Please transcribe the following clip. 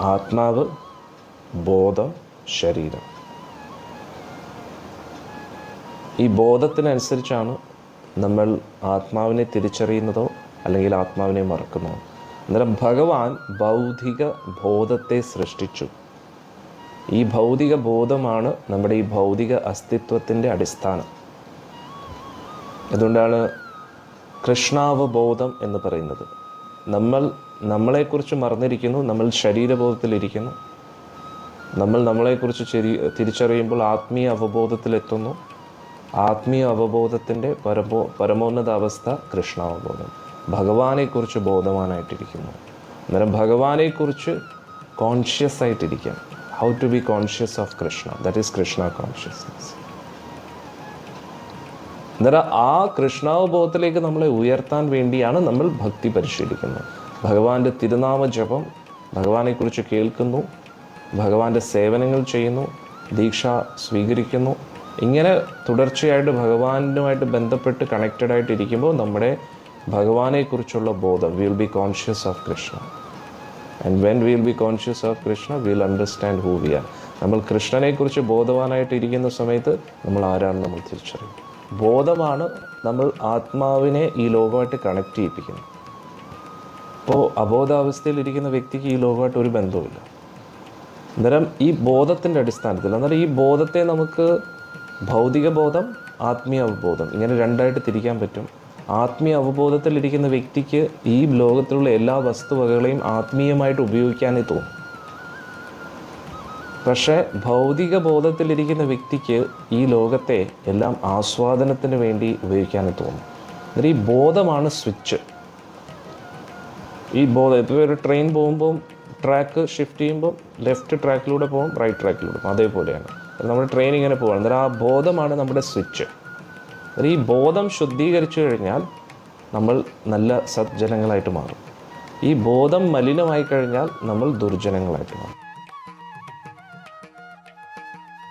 ആത്മാവ് ബോധ ശരീരം. ഈ ബോധത്തിനനുസരിച്ചാണ് നമ്മൾ ആത്മാവിനെ തിരിച്ചറിയുന്നതോ അല്ലെങ്കിൽ ആത്മാവിനെ മറക്കുന്നതോ. അന്നേരം ഭഗവാൻ ഭൗതിക ബോധത്തെ സൃഷ്ടിച്ചു. ഈ ഭൗതിക ബോധമാണ് നമ്മുടെ ഈ ഭൗതിക അസ്തിത്വത്തിന്റെ അടിസ്ഥാനം. അതുകൊണ്ടാണ് കൃഷ്ണാവബോധം എന്ന് പറയുന്നത്. നമ്മൾ നമ്മളെക്കുറിച്ച് മറന്നിരിക്കുന്നു നമ്മൾ ശരീരബോധത്തിലിരിക്കുന്നു. നമ്മൾ നമ്മളെക്കുറിച്ച് ചെരി തിരിച്ചറിയുമ്പോൾ ആത്മീയ അവബോധത്തിലെത്തുന്നു. ആത്മീയ അവബോധത്തിന്റെ പരമോ പരമോന്നത അവസ്ഥ കൃഷ്ണാവബോധം. ഭഗവാനെക്കുറിച്ച് ബോധവാനായിട്ടിരിക്കുന്നു. അന്നേരം ഭഗവാനെക്കുറിച്ച് conscious ആയിട്ടിരിക്കാം how to be conscious of Krishna that is Krishna consciousness അന്നേരം ആ കൃഷ്ണാവബോധത്തിലേക്ക് നമ്മളെ ഉയർത്താൻ വേണ്ടിയാണ് നമ്മൾ ഭക്തി പരിശീലിക്കുന്നത്. ഭഗവാന്റെ തിരുനാമ ജപം ഭഗവാനെക്കുറിച്ച് കേൾക്കുന്നു ഭഗവാന്റെ സേവനങ്ങൾ ചെയ്യുന്നു ദീക്ഷ സ്വീകരിക്കുന്നു. ഇങ്ങനെ തുടർച്ചയായിട്ട് ഭഗവാനുമായിട്ട് ബന്ധപ്പെട്ട് കണക്റ്റഡ് ആയിട്ടിരിക്കുമ്പോൾ നമ്മുടെ ഭഗവാനെക്കുറിച്ചുള്ള ബോധം will be conscious of Krishna and when will be conscious of Krishna will understand who we are നമ്മൾ കൃഷ്ണനെക്കുറിച്ച് ബോധവാനായിട്ട് ഇരിക്കുന്ന സമയത്ത് നമ്മൾ ആരാണ് നമ്മൾ തിരിച്ചറിയും. ബോധമാണ് നമ്മൾ ആത്മാവിനെ ഈ ലോകമായിട്ട് കണക്ട് ചെയ്യിപ്പിക്കുന്നത്. അപ്പോൾ അബോധാവസ്ഥയിൽ ഇരിക്കുന്ന വ്യക്തിക്ക് ഈ ലോകമായിട്ട് ഒരു ബന്ധവുമില്ല. അന്നേരം ഈ ബോധത്തിന്റെ അടിസ്ഥാനത്തിൽ അന്നേരം ഈ ബോധത്തെ നമുക്ക് ഭൗതിക ബോധം ആത്മീയ അവബോധം ഇങ്ങനെ രണ്ടായിട്ട് തിരിക്കാൻ പറ്റും. ആത്മീയ അവബോധത്തിലിരിക്കുന്ന വ്യക്തിക്ക് ഈ ലോകത്തിലുള്ള എല്ലാ വസ്തുവകകളെയും ആത്മീയമായിട്ട് ഉപയോഗിക്കാനേ തോന്നും. പക്ഷേ ഭൗതിക ബോധത്തിലിരിക്കുന്ന വ്യക്തിക്ക് ഈ ലോകത്തെ എല്ലാം ആസ്വാദനത്തിന് വേണ്ടി ഉപയോഗിക്കാനേ തോന്നും. അന്നേരം ഈ ബോധമാണ് സ്വിച്ച്. ഈ ബോധം ഇപ്പോൾ ഒരു ട്രെയിൻ പോകുമ്പോൾ ട്രാക്ക് ഷിഫ്റ്റ് ചെയ്യുമ്പോൾ ലെഫ്റ്റ് ട്രാക്കിലൂടെ പോകും റൈറ്റ് ട്രാക്കിലൂടെ പോകും. അതേപോലെയാണ്. നമ്മൾ ട്രെയിൻ ഇങ്ങനെ പോകണം അന്നേരം ആ ബോധമാണ് നമ്മുടെ സ്വിച്ച് അന്നേരം ഈ ബോധം ശുദ്ധീകരിച്ചു കഴിഞ്ഞാൽ നമ്മൾ നല്ല സജ്ജനങ്ങളായിട്ട് മാറും. ഈ ബോധം മലിനമായി കഴിഞ്ഞാൽ നമ്മൾ ദുർജനങ്ങളായിട്ട് മാറും.